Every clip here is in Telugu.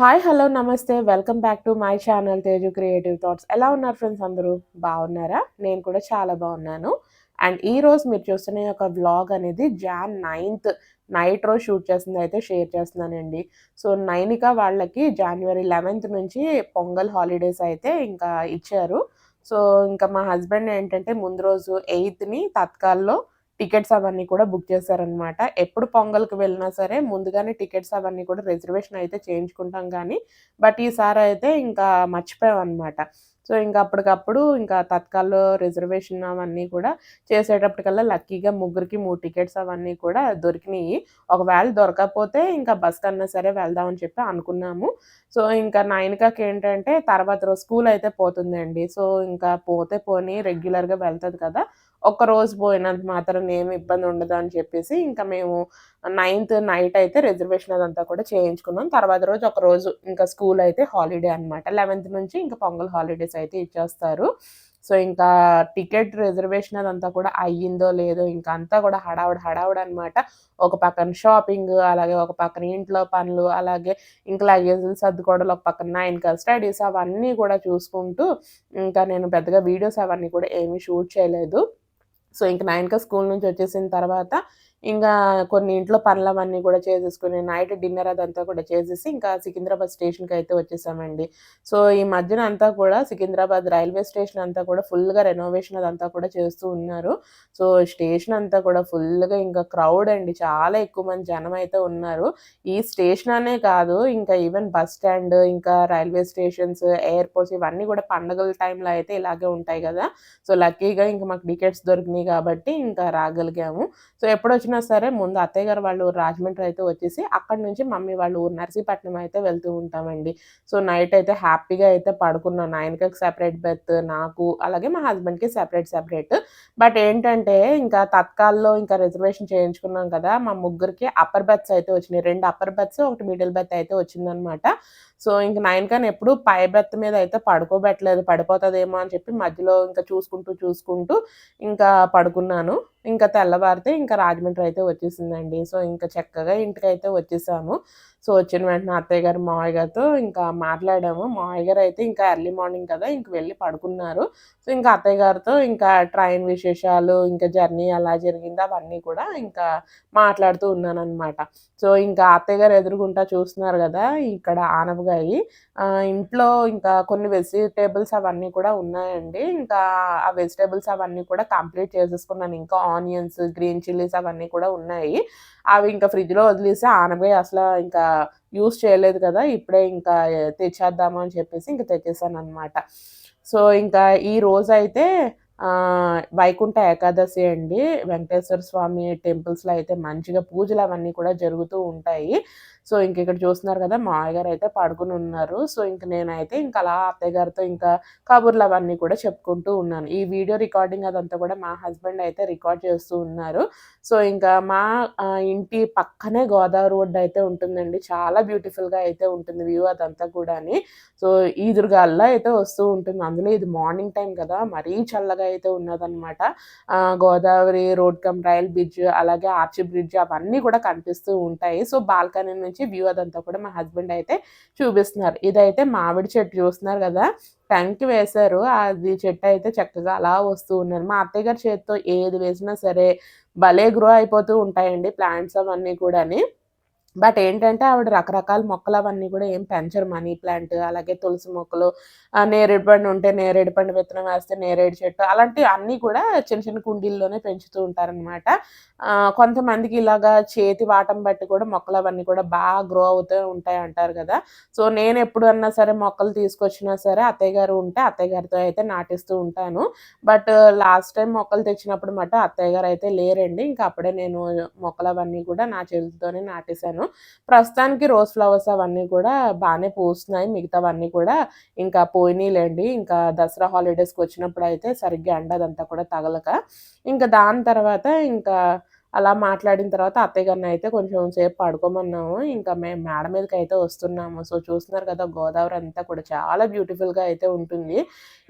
హాయ్ హలో నమస్తే. Welcome back to my channel Teju creative thoughts ఎలా ఉన్నారు ఫ్రెండ్స్ అందరూ? బాగున్నారా? నేను కూడా చాలా బాగున్నాను. అండ్ ఈ రోజు మీరు చూస్తున్న ఒక యొక్క వ్లాగ్ అనేది జాన్ నైన్త్ నైట్ రోజు షూట్ చేసింది అయితే షేర్ చేస్తున్నానండి. సో నైనిక వాళ్ళకి జనవరి లెవెన్త్ నుంచి పొంగల్ హాలిడేస్ అయితే ఇంకా ఇచ్చారు. సో ఇంకా మా హస్బెండ్ ఏంటంటే ముందు రోజు ఎయిత్ని తత్కాల్లో టికెట్స్ అవన్నీ కూడా బుక్ చేశారనమాట ఎప్పుడు పొంగల్కి వెళ్ళినా సరే ముందుగానే టికెట్స్ అవన్నీ కూడా రిజర్వేషన్ అయితే చేయించుకుంటాం కానీ బట్ ఈసారి అయితే ఇంకా మర్చిపోయాం అనమాట సో ఇంకా అప్పటికప్పుడు ఇంకా తత్కాల్లో రిజర్వేషన్ అవన్నీ కూడా చేసేటప్పటికల్లా లక్కీగా ముగ్గురికి మూడు టికెట్స్ అవన్నీ కూడా దొరికినాయి. ఒకవేళ దొరకకపోతే ఇంకా బస్ కన్నా సరే వెళ్దామని చెప్పి అనుకున్నాము. సో ఇంకా నైన్కాకి ఏంటంటే తర్వాత రోజు స్కూల్ అయితే పోతుందండి. సో ఇంకా పోతే పోని రెగ్యులర్గా వెళ్తుంది కదా. ఒక్క రోజు పోయినంత మాత్రం ఏమి ఇబ్బంది ఉండదు అని చెప్పేసి ఇంకా మేము నైన్త్ నైట్ అయితే రిజర్వేషన్ అదంతా కూడా చేయించుకున్నాం. తర్వాత రోజు ఒక రోజు ఇంకా స్కూల్ అయితే హాలిడే అనమాట లెవెన్త్ నుంచి ఇంకా పొంగల్ హాలిడేస్ అయితే ఇచ్చేస్తారు. సో ఇంకా టికెట్ రిజర్వేషన్ అదంతా కూడా అయ్యిందో లేదో ఇంకా అంతా కూడా హడావుడు హడావుడు అనమాట ఒక పక్కన షాపింగ్ అలాగే ఒక పక్కన ఇంట్లో పనులు అలాగే ఇంకా లగేజ్లు సర్దుకోవడం ఒక పక్కన నా ఇంకా స్టడీస్ అవన్నీ కూడా చూసుకుంటూ ఇంకా నేను పెద్దగా వీడియోస్ అవన్నీ కూడా ఏమీ షూట్ చేయలేదు. సో ఇంక నైన్కి స్కూల్ నుంచి వచ్చేసిన తర్వాత ఇంకా కొన్ని ఇంట్లో పనులవన్నీ కూడా చేసేసుకుని నైట్ డిన్నర్ అదంతా కూడా చేసేసి ఇంకా సికింద్రాబాద్ స్టేషన్కి అయితే వచ్చేసామండి. సో ఈ మధ్యన అంతా కూడా సికింద్రాబాద్ రైల్వే స్టేషన్ అంతా కూడా ఫుల్గా రెనోవేషన్ అదంతా కూడా చేస్తూ ఉన్నారు. సో స్టేషన్ అంతా కూడా ఫుల్గా ఇంకా క్రౌడ్ అండి. చాలా ఎక్కువ మంది జనం అయితే ఉన్నారు. ఈ స్టేషన్ అనే కాదు ఇంకా ఈవెన్ బస్ స్టాండ్ ఇంకా రైల్వే స్టేషన్స్ ఎయిర్పోర్ట్స్ ఇవన్నీ కూడా పండుగల టైంలో అయితే ఇలాగే ఉంటాయి కదా. సో లక్కీగా ఇంకా మాకు టికెట్స్ దొరికినాయి కాబట్టి ఇంకా రాగలిగాము. సో ఎప్పుడో వచ్చినా సరే ముందు అత్తయ్య గారు వాళ్ళు రాజమండ్రి అయితే వచ్చేసి అక్కడ నుంచి మమ్మీ వాళ్ళు ఊరు నర్సీపట్నం అయితే వెళ్తూ ఉంటామండి. సో నైట్ అయితే హ్యాపీగా అయితే పడుకున్నాను ఆయనకి సెపరేట్ బెత్ నాకు అలాగే మా హస్బెండ్కి సెపరేట్ సెపరేట్ బట్ ఏంటంటే ఇంకా తత్కాల్లో ఇంకా రిజర్వేషన్ చేయించుకున్నాం కదా మా ముగ్గురికి అప్పర్ బెత్స్ అయితే వచ్చినాయి. రెండు అప్పర్ బెత్స్ ఒకటి మిడిల్ బెత్ అయితే వచ్చిందనమాట. సో ఇంక నైన్ ఎప్పుడు పై బెత్త మీద అయితే పడుకోబెట్టలేదు. పడిపోతుందేమో అని చెప్పి మధ్యలో ఇంకా చూసుకుంటూ చూసుకుంటూ ఇంకా పడుకున్నాను. ఇంకా తెల్లవారితే ఇంకా రాజమండ్రి అయితే వచ్చేసిందండి. సో ఇంకా చక్కగా ఇంటికి అయితే వచ్చేసాము. సో వచ్చిన వెంటనే అత్తయ్య గారు మావయ్య గారితో ఇంకా మాట్లాడాము. మావయ్య గారు అయితే ఇంకా ఎర్లీ మార్నింగ్ కదా ఇంక వెళ్ళి పడుకున్నారు. సో ఇంకా అత్తయ్య గారితో ఇంకా ట్రైన్ విశేషాలు ఇంకా జర్నీ ఎలా జరిగింది. అవన్నీ కూడా ఇంకా మాట్లాడుతూ ఉన్నాను అనమాట సో ఇంకా అత్తయ్య గారు ఎదురుగుంటా చూస్తున్నారు కదా ఇక్కడ ఆనపగాయి ఇంట్లో ఇంకా కొన్ని వెజిటేబుల్స్ అవన్నీ కూడా ఉన్నాయండి. ఇంకా ఆ వెజిటేబుల్స్ అవన్నీ కూడా కంప్లీట్ చేసేసుకున్నాను. ఇంకా ఆనియన్స్ గ్రీన్ చిల్లీస్ అవన్నీ కూడా ఉన్నాయి. అవి ఇంకా ఫ్రిడ్జ్లో వదిలేసి ఆనబై అసలు ఇంకా యూస్ చేయలేదు కదా ఇప్పుడే ఇంకా తెచ్చేద్దామని చెప్పేసి ఇంకా తెచ్చేసాను అనమాట సో ఇంకా ఈ రోజు అయితే వైకుంఠ ఏకాదశి అండి. వెంకటేశ్వర స్వామి టెంపుల్స్లో అయితే మంచిగా పూజలు అవన్నీ కూడా జరుగుతూ ఉంటాయి. సో ఇంక ఇక్కడ చూస్తున్నారు కదా మా గారు అయితే పడుకుని ఉన్నారు. సో ఇంక నేనైతే ఇంకా అలా అత్తయ్య గారితో ఇంకా కబుర్లు అవన్నీ కూడా చెప్పుకుంటూ ఉన్నాను. ఈ వీడియో రికార్డింగ్ అదంతా కూడా మా హస్బెండ్ అయితే రికార్డ్ చేస్తూ ఉన్నారు. సో ఇంకా మా ఇంటి పక్కనే గోదావరి ఒడ్డు అయితే ఉంటుందండి. చాలా బ్యూటిఫుల్గా అయితే ఉంటుంది వ్యూ అదంతా కూడా సో ఈదురుగాల్లో అయితే వస్తూ ఉంటుంది. అందులో ఇది మార్నింగ్ టైం కదా మరీ చల్లగా అయితే ఉన్నదనమాట Godavari road cum rail bridge అలాగే ఆర్చి బ్రిడ్జ్ అవన్నీ కూడా కనిపిస్తూ ఉంటాయి. సో బాల్కనీ నుంచి వ్యూ అదంతా కూడా మా హస్బెండ్ అయితే చూపిస్తున్నారు. ఇదైతే మామిడి చెట్టు చూస్తున్నారు కదా టెంక్ వేశారు. అది చెట్టు అయితే చక్కగా అలా వస్తూ ఉన్నారు. మా అత్తయ్య గారి చేతితో ఏది వేసినా సరే భలే గ్రో అయిపోతూ ఉంటాయండి ప్లాంట్స్ అవన్నీ కూడాని. బట్ ఏంటంటే ఆవిడ రకరకాల మొక్కలు అవన్నీ కూడా ఏం పెంచరు మనీ ప్లాంట్ అలాగే తులసి మొక్కలు నేరేడు పండు ఉంటే నేరేడు పండు విత్తనం వేస్తే నేరేడు చెట్టు అలాంటివి అన్నీ కూడా చిన్న చిన్న కుండీల్లోనే పెంచుతూ ఉంటారనమాట కొంతమందికి ఇలాగా చేతి వాటం బట్టి కూడా మొక్కలు అవన్నీ కూడా బాగా గ్రో అవుతూ ఉంటాయి అంటారు కదా. సో నేను ఎప్పుడు అన్నా సరే మొక్కలు తీసుకొచ్చినా సరే అత్తయ్య గారు ఉంటే అత్తయ్య గారితో అయితే నాటిస్తూ ఉంటాను. బట్ లాస్ట్ టైం మొక్కలు తెచ్చినప్పుడు మాట అత్తయ్య గారు అయితే లేరండి. ఇంకా అప్పుడే నేను మొక్కలు అవన్నీ కూడా నా చేతితోనే నాటేశాను. ప్రస్తుతానికి రోజ్ ఫ్లవర్స్ అవన్నీ కూడా బాగానే పూస్తున్నాయి. మిగతావన్నీ కూడా ఇంకా పోయినాయిలేండి ఇంకా దసరా హాలిడేస్కి వచ్చినప్పుడు అయితే సరిగ్గా ఎండదంతా కూడా తగలక. ఇంకా దాని తర్వాత ఇంకా అలా మాట్లాడిన తర్వాత అత్తయ్య గారిని అయితే కొంచెం సేపు పడుకోమన్నాము. ఇంకా మేము మేడ మీదకి అయితే వస్తున్నాము. సో చూస్తున్నారు కదా గోదావరి అంతా కూడా చాలా బ్యూటిఫుల్గా అయితే ఉంటుంది.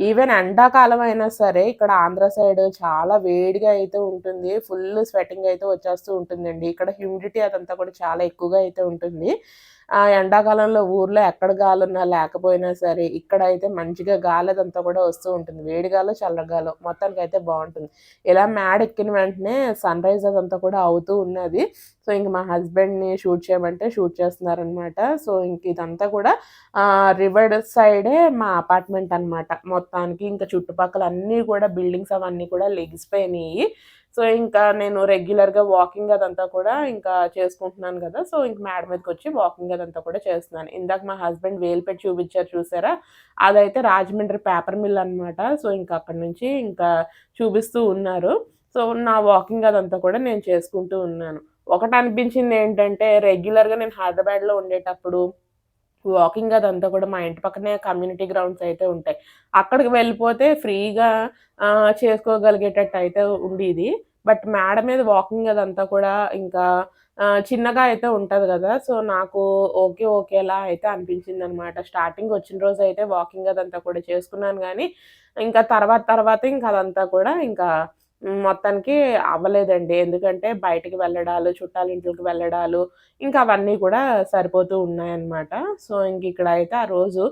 ఈవెన్ ఎండాకాలం అయినా సరే ఇక్కడ ఆంధ్ర సైడ్ చాలా వేడిగా అయితే ఉంటుంది. ఫుల్ స్వెటింగ్ అయితే వచ్చేస్తూ ఉంటుందండి. ఇక్కడ హ్యూమిడిటీ అదంతా కూడా చాలా ఎక్కువగా అయితే ఉంటుంది. ఆ ఎండాకాలంలో ఊర్లో ఎక్కడ గాలి ఉన్నా లేకపోయినా సరే ఇక్కడ అయితే మంచిగా గాలి అదంతా కూడా వస్తూ ఉంటుంది. వేడిగాలో చల్లగాలో మొత్తానికి అయితే బాగుంటుంది. ఇలా మేడ ఎక్కిన వెంటనే సన్ రైజ్ అదంతా కూడా అవుతూ ఉన్నది. సో ఇంక మా హస్బెండ్ని షూట్ చేయమంటే షూట్ చేస్తున్నారనమాట. సో ఇంక ఇదంతా కూడా రివర్ సైడే మా అపార్ట్మెంట్ అన్నమాట. మొత్తానికి ఇంకా చుట్టుపక్కల అన్నీ కూడా బిల్డింగ్స్ అవన్నీ కూడా లెగిసిపోయినాయి. సో ఇంకా నేను రెగ్యులర్గా వాకింగ్ అదంతా కూడా ఇంకా చేసుకుంటున్నాను కదా. సో ఇంక మేడ మీదకి వచ్చి వాకింగ్ అదంతా కూడా చేస్తున్నాను. ఇందాక మా హస్బెండ్ వేలు పెట్టి చూపించారు చూసారా? అదైతే రాజమండ్రి పేపర్ మిల్ అనమాట సో ఇంకా అక్కడి నుంచి ఇంకా చూపిస్తూ ఉన్నారు. సో నా వాకింగ్ అదంతా కూడా నేను చేసుకుంటూ ఉన్నాను. ఒకటి అనిపించింది ఏంటంటే రెగ్యులర్గా నేను హైదరాబాద్లో ఉండేటప్పుడు వాకింగ్ అదంతా కూడా మా ఇంటి పక్కనే కమ్యూనిటీ గ్రౌండ్స్ అయితే ఉంటాయి. అక్కడికి వెళ్ళిపోతే ఫ్రీగా చేసుకోగలిగేటట్టు అయితే ఉండేది. బట్ మేడ మీద వాకింగ్ అదంతా కూడా ఇంకా చిన్నగా అయితే ఉంటుంది కదా. సో నాకు ఓకే ఓకేలా అయితే అనిపించింది అనమాట స్టార్టింగ్ వచ్చిన రోజు అయితే వాకింగ్ అదంతా కూడా చేసుకున్నాను కానీ ఇంకా తర్వాత తర్వాత ఇంకా అదంతా కూడా ఇంకా మొత్తానికి అవ్వలేదండి. ఎందుకంటే బయటికి వెళ్ళడాలు చుట్టాల ఇంట్లోకి వెళ్ళడాలు ఇంకా అవన్నీ కూడా సరిపోతూ ఉన్నాయన్నమాట. సో ఇంక ఇక్కడ అయితే ఆ రోజు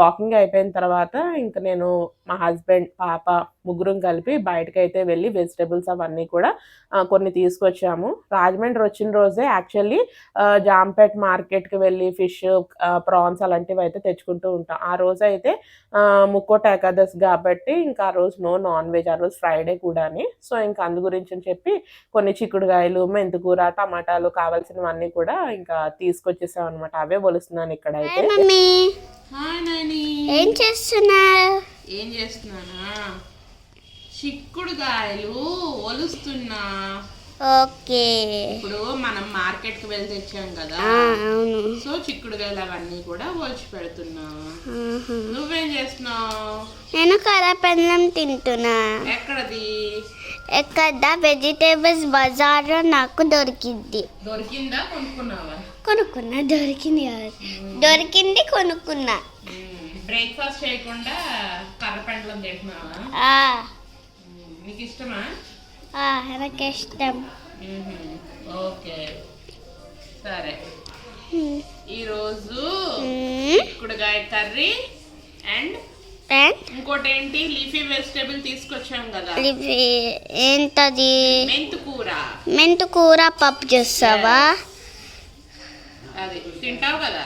వాకింగ్ అయిపోయిన తర్వాత ఇంక నేను మా హస్బెండ్ పాప ముగ్గురం కలిపి బయటకు అయితే వెళ్ళి వెజిటేబుల్స్ అవన్నీ కూడా కొన్ని తీసుకొచ్చాము. రాజమండ్రి వచ్చిన రోజే యాక్చువల్లీ జాంపేట్ మార్కెట్కి వెళ్ళి ఫిష్ ప్రాన్స్ అలాంటివి అయితే తెచ్చుకుంటూ ఉంటాం. ఆ రోజు అయితే ముక్కోట ఏకాదశి కాబట్టి ఇంకా ఆ రోజు నో నాన్ వెజ్ ఆ రోజు ఫ్రైడే కూడాని. సో ఇంకా అందు గురించి అని చెప్పి కొన్ని చిక్కుడుకాయలు మెంతుకూర టమాటాలు కావాల్సినవన్నీ కూడా ఇంకా తీసుకొచ్చేసాం అనమాట అవే పొలుస్తున్నాను ఇక్కడ అయితే మమ్మీ. హాయ్ నాని ఏం చేస్తున్నారు? ఏం చేస్తున్నానా? చిక్కుడుకాయలు ఒలుస్తున్నా. ఓకే. ఇప్పుడు మనం మార్కెట్కి వెళ్ళి తెచ్చాం కదా. సో చిక్కుడుకాయలు అవన్నీ కూడా ఒలిచి పెడుతున్నా. నువ్వేం చేస్తున్నావు? నేను కరపెన్నం తింటున్నా. ఎక్కడది? ఎక్కడ? వెజిటేబుల్స్ బజార్లో నాకు దొరికింది దొరికిందా? కొనుక్కున్నావా? కొనుక్కున్నా దొరికింది కాదు. దొరికింది కొనుక్కున్నా. బ్రేక్ఫాస్ట్ చేయకుండా కర్రపెండలం తింటున్నావా. నీకు ఇష్టమా ఆ, నాకు ఇష్టం ఓకే. సరే. ఈరోజు. చిక్కుడుకాయ కర్రీ అండ్ ఇంకోటి ఏంటి లీఫీ వెజిటేబుల్ తీసుకొచ్చాం కదా. ఇవి ఏంటది? మెంతు కూర. మెంతు కూర పప్పు చేస్తావా? అది. తింటావు కదా?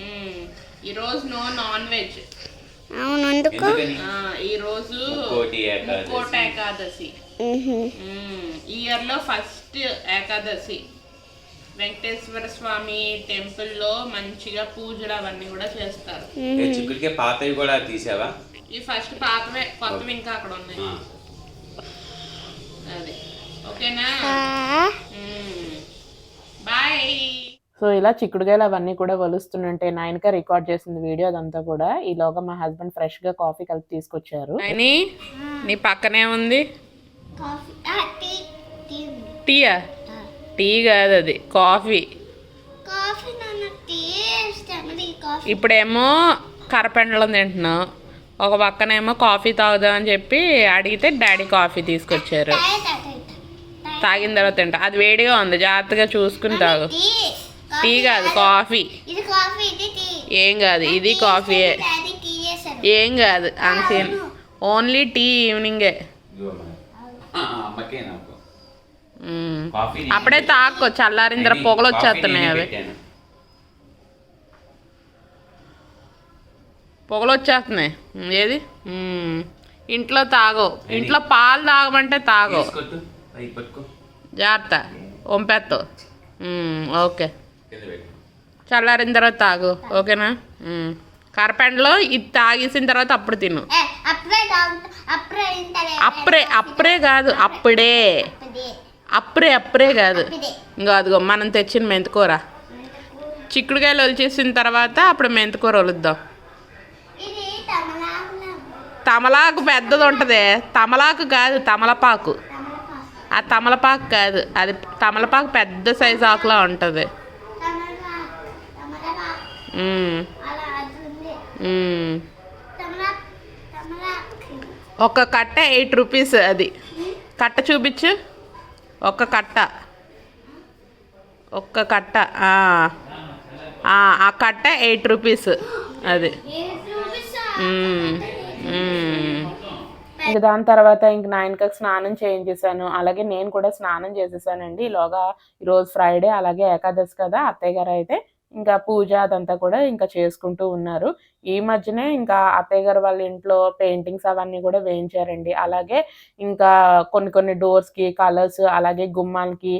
మ్మ్. ఈరోజు నో నాన్ వెజ్. అవును ఎందుకు? ఈ రోజు ముక్కోటి ఏకాదశి. ఈ ఇయర్లో ఫస్ట్ ఏకాదశి. వెంకటేశ్వర స్వామి టెంపుల్లో మంచిగా పూజలు అవన్నీ కూడా చేస్తారు. చిక్కుడికే పాతవి కూడా తీసావా? ఈ ఫస్ట్ పాతవే కొత్తవి ఇంకా అక్కడ ఉన్నాయి. అది. ఓకేనా? బాయ్ సో ఇలా చిక్కుడుకాయలు అవన్నీ కూడా వలుస్తుంటే నైన్గా రికార్డ్ చేసింది వీడియో అదంతా కూడా. ఈలోగా మా హస్బెండ్ ఫ్రెష్గా కాఫీ కలిపి తీసుకొచ్చారు. నీ పక్కనే ఉంది. టీయా. టీ కాదు అది కాఫీ కాఫీ నాన్న టీ ఇష్టం. అది కాఫీ ఇప్పుడేమో కరపెండలం తింటున్నాం ఒక పక్కనేమో కాఫీ తాగుదాం అని చెప్పి అడిగితే డాడీ కాఫీ తీసుకొచ్చారు. తాగే, తాగే, తాగే. తాగిన తర్వాత తింటా. అది వేడిగా ఉంది జాగ్రత్తగా చూసుకుని తాగు. టీ కాదు కాఫీ. ఇది కాఫీ ఇది టీ. ఏం కాదు ఇది చేశారు. ఏం కాదు అంతేం. Only tea ఈవినింగే. కాఫీ అప్పుడే తర్వాత నేను- పొగలు కాఫీ వచ్చేస్తున్నాయి నేనే అవి. పొగలు వచ్చేస్తున్నాయి. ఏది. ఇంట్లో తాగో. ఇంట్లో పాలు తాగమంటే తాగో. జాగ్రత్త. మ్మ్, ఓకే. చల్లారిన తర్వాత తాగు ఓకేనా. కరపెండలో ఇది తాగేసిన తర్వాత అప్పుడు తిను. అప్పుడే అప్పుడే కాదు అప్పుడే. అప్పుడే. అప్పుడే కాదు. ఇంకో అదిగో మనం తెచ్చిన మెంతికూర. చిక్కుడుకాయలు ఒలిచేసిన తర్వాత అప్పుడు మెంతికూర ఒలుద్దాం. తమలాకు పెద్దది ఉంటుంది. తమలాకు కాదు తమలపాకు. ఆ తమలపాకు కాదు అది తమలపాకు పెద్ద సైజు ఆకులా ఉంటుంది తమలపాకు తమలపాకు మ్మ్. అలా అది ఉంది మ్మ్. తమలా తమలాకు ఒక కట్ట ఎయిట్ రూపీస్ అది. కట్ట చూపించు. ఒక్క కట్ట. ఒక్క కట్ట. ఆ. కట్ట ఎయిట్ రూపీస్ అది. ఇంక దాని తర్వాత ఇంక నైన్కి స్నానం చేయించేసాను అలాగే నేను కూడా స్నానం చేసేసానండి. ఈలోగా ఈరోజు ఫ్రైడే అలాగే ఏకాదశి కదా అత్తయ్య గారు అయితే. ఇంకా పూజ అదంతా కూడా ఇంకా చేసుకుంటూ ఉన్నారు. ఈ మధ్యనే ఇంకా అత్తయ్య గారు వాళ్ళ ఇంట్లో పెయింటింగ్స్ అవన్నీ కూడా వేయించారండి. అలాగే ఇంకా కొన్ని కొన్ని డోర్స్కి కలర్స్ అలాగే గుమ్మాలకి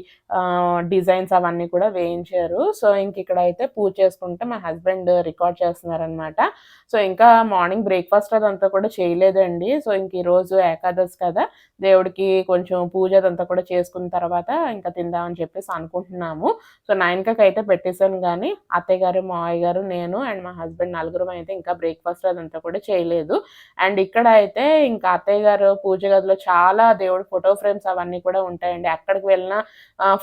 డిజైన్స్ అవన్నీ కూడా వేయించారు. సో ఇంక ఇక్కడ అయితే పూజ చేసుకుంటే మా హస్బెండ్ రికార్డ్ చేస్తున్నారనమాట సో ఇంకా మార్నింగ్ బ్రేక్ఫాస్ట్ అదంతా కూడా చేయలేదండి. సో ఇంక ఈరోజు ఏకాదశి కదా దేవుడికి కొంచెం పూజ అదంతా కూడా చేసుకున్న తర్వాత ఇంకా తిందామని చెప్పేసి అనుకుంటున్నాము. సో నైన్కి అయితే పెట్టేశాను కానీ అత్తయ్య గారు మావయ్య గారు నేను అండ్ మా హస్బెండ్ నలుగురం అయితే ఇంకా బ్రేక్ఫాస్ట్ అదంతా కూడా చేయలేదు. అండ్ ఇక్కడ అయితే ఇంకా అత్తయ్య గారు పూజ గదిలో చాలా దేవుడు ఫోటో ఫ్రేమ్స్ అవన్నీ కూడా ఉంటాయండి. ఎక్కడికి వెళ్ళినా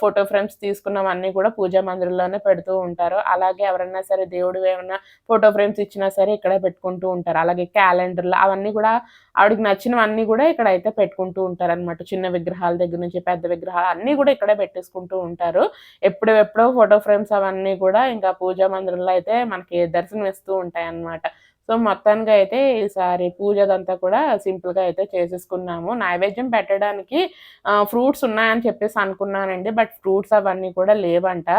ఫోటో ఫ్రేమ్స్ తీసుకున్నవన్నీ కూడా పూజా మందిరంలోనే పెడుతూ ఉంటారు. అలాగే ఎవరైనా సరే దేవుడు ఏమైనా ఫోటో ఫ్రేమ్స్ ఇచ్చినా సరే ఇక్కడే పెట్టుకుంటూ ఉంటారు. అలాగే క్యాలెండర్లు అవన్నీ కూడా ఆవిడకి నచ్చినవన్నీ కూడా ఇక్కడ అయితే పెట్టుకుంటూ ఉంటారు అనమాట చిన్న విగ్రహాల దగ్గర నుంచి పెద్ద విగ్రహాలు అన్నీ కూడా ఇక్కడే పెట్టేసుకుంటూ ఉంటారు. ఎప్పుడెప్పుడో ఫోటో ఫ్రేమ్స్ అవన్నీ కూడా ఇంకా పూజా మందిరంలో అయితే మనకి దర్శనం ఇస్తూ ఉంటాయి అన్నమాట సో మొత్తానికి అయితే ఈసారి పూజ అదంతా కూడా సింపుల్గా అయితే చేసేసుకున్నాము. నైవేద్యం పెట్టడానికి ఫ్రూట్స్ ఉన్నాయని చెప్పేసి అనుకున్నానండి. బట్ ఫ్రూట్స్ అవన్నీ కూడా లేవంట.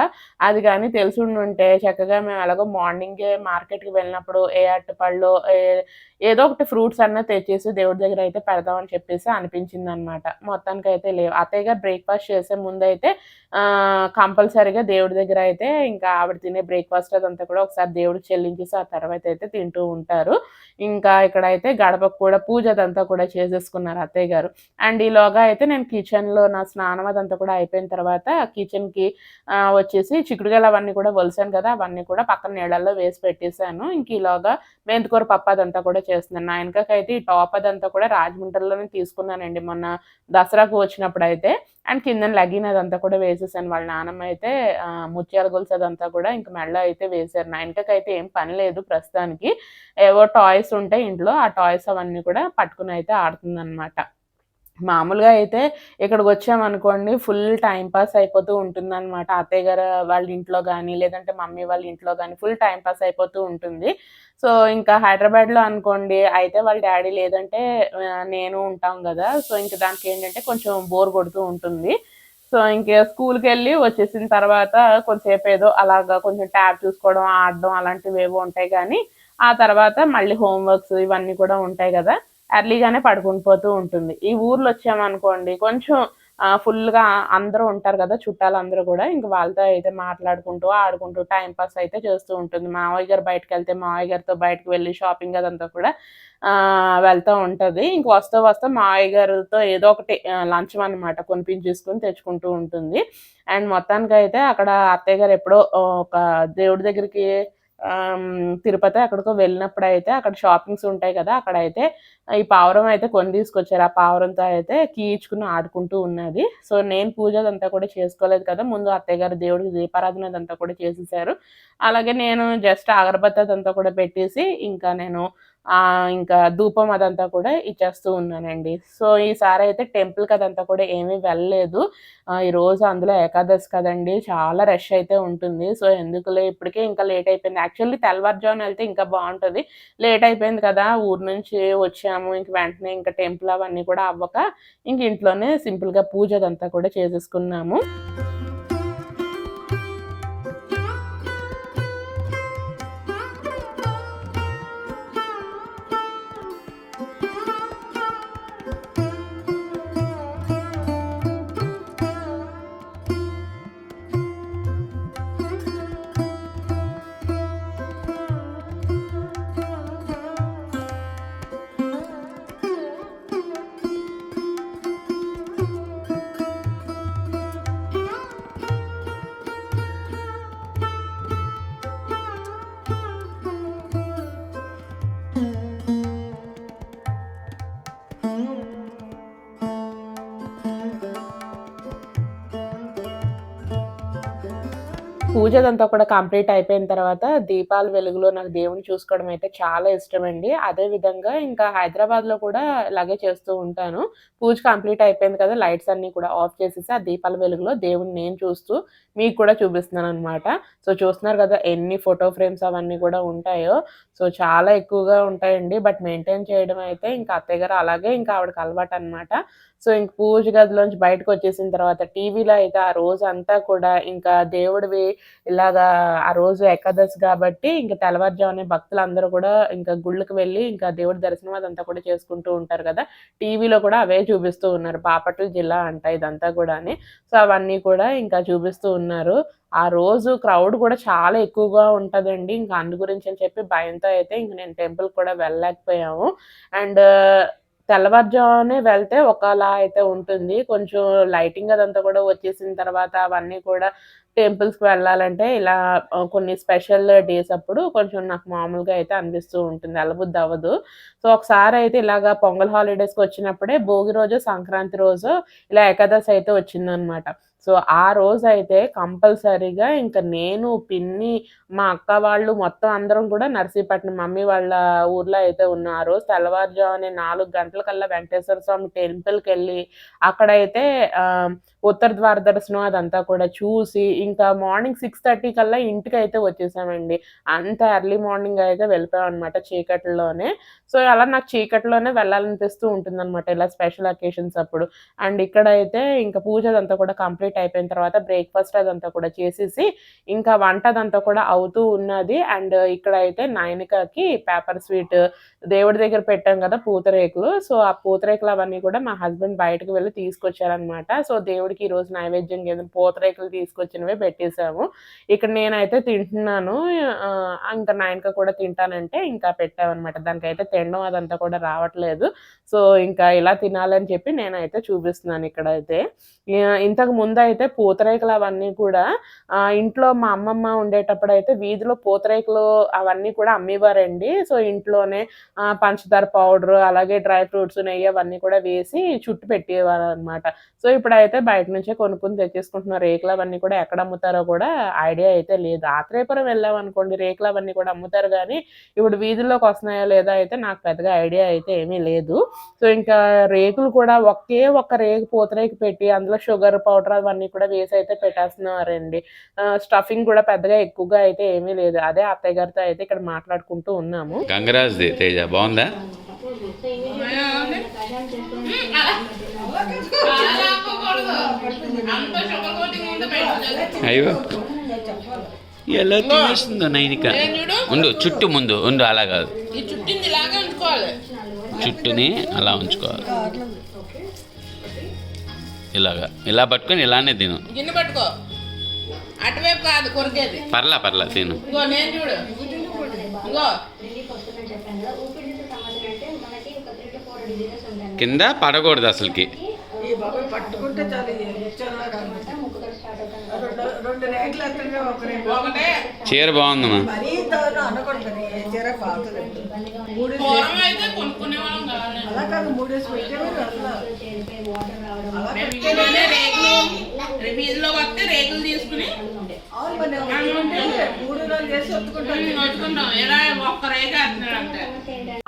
అది కానీ తెలిసి ఉంటే చక్కగా మేము ఎలాగో మార్నింగే మార్కెట్కి వెళ్ళినప్పుడు ఏ అట్టపళ్ళు ఏ- ఏదో ఒకటి ఫ్రూట్స్ అన్న తెచ్చేసి దేవుడి దగ్గర అయితే పెడదామని చెప్పేసి అనిపించింది అనమాట మొత్తానికి అయితే లేవు. అత్తయ్య బ్రేక్ఫాస్ట్ చేసే ముందు అయితే కంపల్సరీగా దేవుడి దగ్గర అయితే ఇంకా ఆవిడ తినే బ్రేక్ఫాస్ట్ అదంతా కూడా ఒకసారి దేవుడికి చెల్లించేసి ఆ తర్వాత అయితే తింటూ ఉంటారు. ఇంకా ఇక్కడ అయితే గడపకు కూడా పూజ అదంతా కూడా చేసేసుకున్నారు అత్తయ్య గారు. అండ్ ఈలోగా అయితే నేను కిచెన్లో నా స్నానం అదంతా కూడా అయిపోయిన తర్వాత కిచెన్కి వచ్చేసి చిక్కుడుగాయలు అవన్నీ కూడా వలిసాను కదా అవన్నీ కూడా పక్కన నీళ్ళల్లో వేసి పెట్టేశాను. ఇంక ఈలోగా మెంతికూర పప్పు అదంతా కూడా చేస్తున్నాను. నా వెనకకైతే ఈ టాప్ అదంతా కూడా రాజమండ్రిలోనే తీసుకున్నానండి. మొన్న దసరాకు వచ్చినప్పుడు అయితే అండ్ కింద లగిన్ అదంతా కూడా వేసేసాను. వాళ్ళ నాన్నమ్మ అయితే ముత్యాల గొలుసు అదంతా కూడా ఇంక మెళ్ళ అయితే వేశారు నా వెనకకి అయితే ఏం పని లేదు ప్రస్తుతానికి. ఏవో టాయ్స్ ఉంటాయి ఇంట్లో ఆ టాయ్స్ అవన్నీ కూడా పట్టుకుని అయితే ఆడుతుంది మామూలుగా అయితే ఇక్కడికి వచ్చామనుకోండి ఫుల్ టైం పాస్ అయిపోతూ ఉంటుంది అనమాట అత్తయ్య గారు వాళ్ళ ఇంట్లో కానీ లేదంటే మమ్మీ వాళ్ళ ఇంట్లో కానీ ఫుల్ టైం పాస్ అయిపోతూ ఉంటుంది. సో ఇంకా హైదరాబాద్లో అనుకోండి అయితే వాళ్ళ డాడీ లేదంటే నేను ఉంటాం కదా. సో ఇంకా దానికి ఏంటంటే కొంచెం బోర్ కొడుతూ ఉంటుంది. సో ఇంకా స్కూల్కి వెళ్ళి వచ్చేసిన తర్వాత కొంచెంసేపు ఏదో అలాగా కొంచెం ట్యాబ్ చూసుకోవడం ఆడడం అలాంటివి ఏవో ఉంటాయి కానీ ఆ తర్వాత మళ్ళీ హోంవర్క్స్ ఇవన్నీ కూడా ఉంటాయి కదా. ఎర్లీగానే పడుకుని పోతూ ఉంటుంది. ఈ ఊర్లో వచ్చామనుకోండి కొంచెం ఫుల్గా అందరూ ఉంటారు కదా చుట్టాలు అందరూ కూడా. ఇంక వాళ్ళతో అయితే మాట్లాడుకుంటూ ఆడుకుంటూ టైం పాస్ అయితే చేస్తూ ఉంటుంది. మావయ్య గారు బయటకు వెళ్తే మావయ్య గారితో బయటకు వెళ్ళి షాపింగ్ అదంతా కూడా ఆ, వెళ్తూ ఉంటుంది. ఇంక వస్తూ వస్తూ మావయ్య గారితో ఏదో ఒకటి లంచం అనమాట కొనిపించేసుకుని తెచ్చుకుంటూ ఉంటుంది. అండ్ మొత్తానికి అయితే అక్కడ అత్తయ్య గారు ఎప్పుడో ఒక దేవుడి దగ్గరికి తిరుపతి అక్కడికో వెళ్ళినప్పుడు అయితే అక్కడ షాపింగ్స్ ఉంటాయి కదా అక్కడ అయితే ఈ పావురం అయితే కొని తీసుకొచ్చారు. ఆ పావురంతో అయితే కీ ఆడుకుంటూ ఉన్నది. సో నేను పూజ అదంతా కూడా చేసుకోలేదు కదా ముందు అత్తయ్య గారు దేవుడికి దీపారాధన అదంతా కూడా చేసేసారు. అలాగే నేను జస్ట్ అగరబత్తి అదంతా కూడా పెట్టేసి ఇంకా నేను ఇంకా ధూపం అదంతా కూడా ఇచ్చేస్తూ ఉన్నానండి. సో ఈసారి అయితే టెంపుల్కి అదంతా కూడా ఏమీ వెళ్ళలేదు. ఈరోజు అందులో ఏకాదశి కదండి చాలా రష్ అయితే ఉంటుంది. సో ఎందుకులే ఇప్పటికే ఇంకా లేట్ అయిపోయింది. యాక్చువల్లీ తెల్లవారుజామున వెళ్తే ఇంకా బాగుంటుంది. లేట్ అయిపోయింది కదా ఊరు నుంచి వచ్చాము ఇంక వెంటనే ఇంకా టెంపుల్ అవన్నీ కూడా అవ్వక ఇంక ఇంట్లోనే సింపుల్గా పూజ అదంతా కూడా చేసేసుకున్నాము. పూజ అదంతా కూడా కంప్లీట్ అయిపోయిన తర్వాత దీపాల వెలుగులో నాకు దేవుని చూసుకోవడం అయితే చాలా ఇష్టం అండి అదే విధంగా ఇంకా హైదరాబాద్లో కూడా ఇలాగే చేస్తూ ఉంటాను. పూజ కంప్లీట్ అయిపోయింది కదా లైట్స్ అన్ని కూడా ఆఫ్ చేసేసి ఆ దీపాల వెలుగులో దేవుని నేను చూస్తూ మీకు కూడా చూపిస్తున్నాను అనమాట సో చూస్తున్నారు కదా ఎన్ని ఫోటో ఫ్రేమ్స్ అవన్నీ కూడా ఉంటాయో. సో చాలా ఎక్కువగా ఉంటాయండి. బట్ మెయింటైన్ చేయడం అయితే ఇంకా అత్తయ్య గారు అలాగే ఇంకా ఆవిడకి అలవాటు అనమాట సో ఇంక పూజ గదిలోంచి బయటకు వచ్చేసిన తర్వాత టీవీలో అయితే ఆ రోజు అంతా కూడా ఇంకా దేవుడివి ఇలాగా ఆ రోజు ఏకాదశి కాబట్టి ఇంకా తెల్లవారుజామునే భక్తులు అందరూ కూడా ఇంకా గుళ్ళకి వెళ్ళి ఇంకా దేవుడి దర్శనం అదంతా కూడా చేసుకుంటూ ఉంటారు కదా. టీవీలో కూడా అవే చూపిస్తూ ఉన్నారు. బాపట్ల జిల్లా అంట ఇదంతా కూడా సో అవన్నీ కూడా ఇంకా చూపిస్తూ ఉన్నారు. ఆ రోజు క్రౌడ్ కూడా చాలా ఎక్కువగా ఉంటుందండి. ఇంకా అందు గురించి అని చెప్పి భయంతో అయితే ఇంక నేను టెంపుల్ కూడా వెళ్ళలేకపోయాము. అండ్ తెల్లవారుజామునే వెళ్తే ఒకలా అయితే ఉంటుంది. కొంచెం లైటింగ్ అదంతా కూడా వచ్చేసిన తర్వాత అవన్నీ కూడా టెంపుల్స్కి వెళ్ళాలంటే ఇలా కొన్ని స్పెషల్ డేస్ అప్పుడు కొంచెం నాకు మామూలుగా అయితే అనిపిస్తూ ఉంటుంది. అలబుద్ధి అవ్వదు. సో ఒకసారి అయితే ఇలాగా పొంగల్ హాలిడేస్కి వచ్చినప్పుడే భోగి రోజు సంక్రాంతి రోజు ఇలా ఏకాదశి అయితే వచ్చిందనమాట. సో ఆ రోజు అయితే కంపల్సరీగా ఇంకా నేను పిన్ని మా అక్క వాళ్ళు మొత్తం అందరం కూడా నర్సీపట్నం మమ్మీ వాళ్ళ ఊర్లో అయితే ఉన్నాం. ఆ రోజు తెల్లవారుజామునే నాలుగు గంటలకల్లా వెంకటేశ్వర స్వామి టెంపుల్కి వెళ్ళి అక్కడైతే ఉత్తర ద్వార దర్శనం అదంతా కూడా చూసి ఇంకా మార్నింగ్ సిక్స్ థర్టీ కల్లా ఇంటికి అయితే వచ్చేసామండి. అంత ఎర్లీ మార్నింగ్ అయితే వెళ్ళిపోయాం అనమాట చీకట్లోనే. సో అలా నాకు చీకట్లోనే వెళ్ళాలనిపిస్తూ ఉంటుంది అనమాట ఇలా స్పెషల్ అకేషన్స్ అప్పుడు. అండ్ ఇక్కడ అయితే ఇంకా పూజ అదంతా కూడా కంప్లీట్ అయిపోయిన తర్వాత బ్రేక్ఫాస్ట్ అదంతా కూడా చేసేసి ఇంకా వంట అదంతా కూడా అవుతూ ఉన్నది. అండ్ ఇక్కడ అయితే నైనికకి పేపర్ స్వీట్ దేవుడి దగ్గర పెట్టాం కదా పూతరేకులు. సో ఆ పూతరేకులు అవన్నీ కూడా మా హస్బెండ్ బయటకు వెళ్ళి తీసుకొచ్చారనమాట సో దేవుడికి ఈ రోజు నైవేద్యం కింద పూతరేకులు తీసుకొచ్చిన తీసుకొచ్చినవే పెట్టేసాము ఇక్కడ నేనైతే తింటున్నాను. ఇంకా నాయనక కూడా తింటానంటే ఇంకా పెట్టామన్నమాట. దానికైతే తినడం అదంతా కూడా రావట్లేదు. సో ఇంకా ఇలా తినాలని చెప్పి నేనైతే చూపిస్తున్నాను ఇక్కడ అయితే ఇంతకు ముందు అయితే పూతరేకులు అవన్నీ కూడా ఇంట్లో మా అమ్మమ్మ ఉండేటప్పుడు అయితే వీధిలో పూతరేకులు అవన్నీ కూడా అమ్మేవారండి. సో ఇంట్లోనే పంచదార పౌడర్ అలాగే డ్రై ఫ్రూట్స్ నెయ్యి అవన్నీ కూడా వేసి చుట్టు పెట్టేవారు అనమాట సో ఇప్పుడైతే బయట నుంచే కొనుక్కొని తెచ్చేసుకుంటున్నారు. రేకులు అవన్నీ కూడా ఎక్కడ అమ్ముతారో కూడా ఐడియా అయితే లేదు. ఆత్రేయపురం వెళ్ళాం అనుకోండి రేకులు అవన్నీ కూడా అమ్ముతారు కానీ ఇప్పుడు వీధుల్లోకి వస్తున్నాయో లేదా అయితే నాకు పెద్దగా ఐడియా అయితే ఏమీ లేదు. సో ఇంకా రేకులు కూడా ఒకే ఒక్క రేకు పూతరేకు పెట్టి అందులో షుగర్ పౌడర్ అవన్నీ కూడా వేసి అయితే పెట్టేస్తున్నారండి. స్టఫింగ్ కూడా పెద్దగా ఎక్కువగా అయితే ఏమీ లేదు. అదే అత్తయ్య గారితో అయితే ఇక్కడ మాట్లాడుకుంటూ ఉన్నాము. గంగరాజ్ది తేజ బాగుందా. అయ్యో. ఎలా తినేస్తుందో నైనిక? ఉండు చుట్టూ ముందు ఉండు అలా కాదు. చుట్టూని అలా ఉంచుకోవాలి. ఇలాగా. ఇలా పట్టుకొని ఇలానే తిను. గిన్నె పట్టుకో. అటువైపు కాదు కొరికేది. పర్లా పర్లా తిను. నేను చూడు. కింద పడకూడదు అసలుకి. ఈ బాబాయ్ పట్టుకుంటే చాలు రెండు రెండు రేట్లు ఎత్తనే ఒక చీర బాగుందమ్మా. మరీ ఏ చీర మూడు కాదు అలా కాదు మూడేసి పెట్టేవారు అసలు వస్తే రేకులు తీసుకుని అంటే మూడు రోజులు చేసి నోటుకున్నాం ఎలా ఒక్క రేక అంతే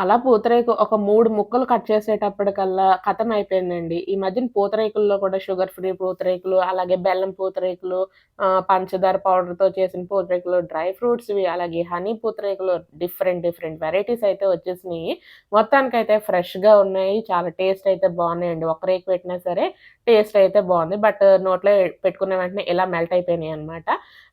అలా పూతరేకు ఒక మూడు ముక్కలు కట్ చేసేటప్పటికల్లా కథం అయిపోయిందండి. ఈ మధ్యన పూతరేకుల్లో కూడా షుగర్ ఫ్రీ పూతరేకులు అలాగే బెల్లం పూతరేకులు పంచదార పౌడర్తో చేసిన పూతరేకులు డ్రై ఫ్రూట్స్ అలాగే హనీ పూతరేకులు డిఫరెంట్ డిఫరెంట్ వెరైటీస్ అయితే వచ్చేసినాయి. మొత్తానికి అయితే గా ఉన్నాయి. చాలా టేస్ట్ అయితే బాగున్నాయండి. ఒక రేకు పెట్టినా సరే టేస్ట్ అయితే బాగుంది. బట్ నోట్లో పెట్టుకున్న వెంటనే ఎలా మెల్ట్ అయిపోయినాయి అనమాట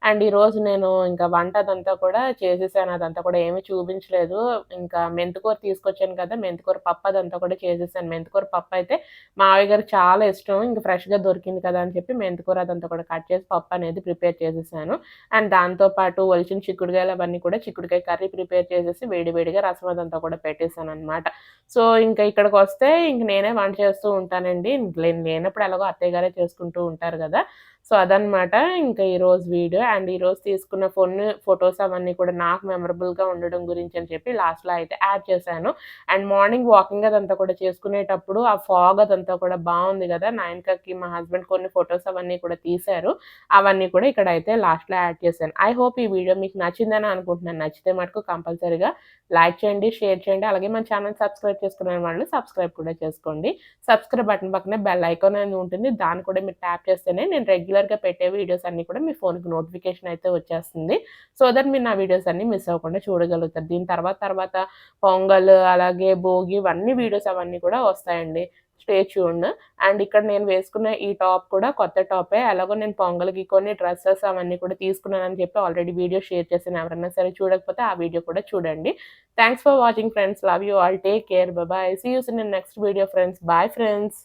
అండ్ ఈరోజు నేను ఇంకా వంట అదంతా కూడా చేసేసాను. అదంతా కూడా ఏమీ చూపించలేదు. ఇంకా మెంతికూర తీసుకొచ్చాను కదా మెంతికూర పప్పు అదంతా కూడా చేసేసాను. మెంతికూర పప్పు అయితే మావయ్య గారికి చాలా ఇష్టం. ఇంకా ఫ్రెష్గా దొరికింది కదా అని చెప్పి మెంతికూర అదంతా కూడా కట్ చేసి పప్పు అనేది ప్రిపేర్ చేసేసాను. అండ్ దాంతో పాటు ఒలిచిన చిక్కుడుకాయలు అవన్నీ కూడా చిక్కుడుకాయ కర్రీ ప్రిపేర్ చేసేసి వేడివేడిగా రసం అదంతా కూడా పెట్టేశాను అనమాట సో ఇంకా ఇక్కడికి వస్తే ఇంక నేనే వంట చేస్తూ ఉంటానండి. నేను లేనప్పుడు ఎలాగో అత్తయ్య గారే చేసుకుంటూ ఉంటారు కదా. సో అదనమాట ఇంకా ఈరోజు వీడియో. అండ్ ఈరోజు తీసుకున్న ఫోన్ ఫొటోస్ అవన్నీ కూడా నాకు మెమరబుల్గా ఉండడం గురించి అని చెప్పి లాస్ట్లో అయితే యాడ్ చేశాను. అండ్ మార్నింగ్ వాకింగ్ అదంతా కూడా చేసుకునేటప్పుడు ఆ ఫాగ్ అదంతా కూడా బాగుంది కదా! నైన్కకి మా హస్బెండ్ కొన్ని ఫొటోస్ అవన్నీ కూడా తీశారు. అవన్నీ కూడా ఇక్కడ అయితే లాస్ట్లో యాడ్ చేశాను. ఐ హోప్ ఈ వీడియో మీకు నచ్చిందని అనుకుంటున్నాను. నచ్చితే మటుకు కంపల్సరీగా లైక్ చేయండి షేర్ చేయండి. అలాగే మన ఛానల్ సబ్స్క్రైబ్ చేసుకునే వాళ్ళు సబ్స్క్రైబ్ కూడా చేసుకోండి. సబ్స్క్రైబ్ బటన్ పక్కనే బెల్ ఐకాన్ అనేది ఉంటుంది. దాన్ని కూడా మీరు ట్యాప్ చేస్తేనే నేను రెగ్యులర్ రెగ్యులర్గా పెట్టే వీడియోస్ అన్ని కూడా మీ ఫోన్కి నోటిఫికేషన్ అయితే వచ్చేస్తుంది. సో దట్ మీరు నా వీడియోస్ అన్ని మిస్ అవ్వకుండా చూడగలుగుతారు. దీని తర్వాత తర్వాత పొంగల్ అలాగే భోగి ఇవన్నీ వీడియోస్ అవన్నీ కూడా వస్తాయండి. స్టే ట్యూన్ అండ్ ఇక్కడ నేను వేసుకున్న ఈ టాప్ కూడా కొత్త టాపే. అలాగో నేను పొంగల్కి కొన్ని డ్రెస్సెస్ అవన్నీ కూడా తీసుకున్నానని చెప్పి ఆల్రెడీ వీడియో షేర్ చేశాను. ఎవరైనా సరే చూడకపోతే ఆ వీడియో కూడా చూడండి. Thanks for watching friends. Love you all. Take care. Bye see you in next video friends. Bye friends.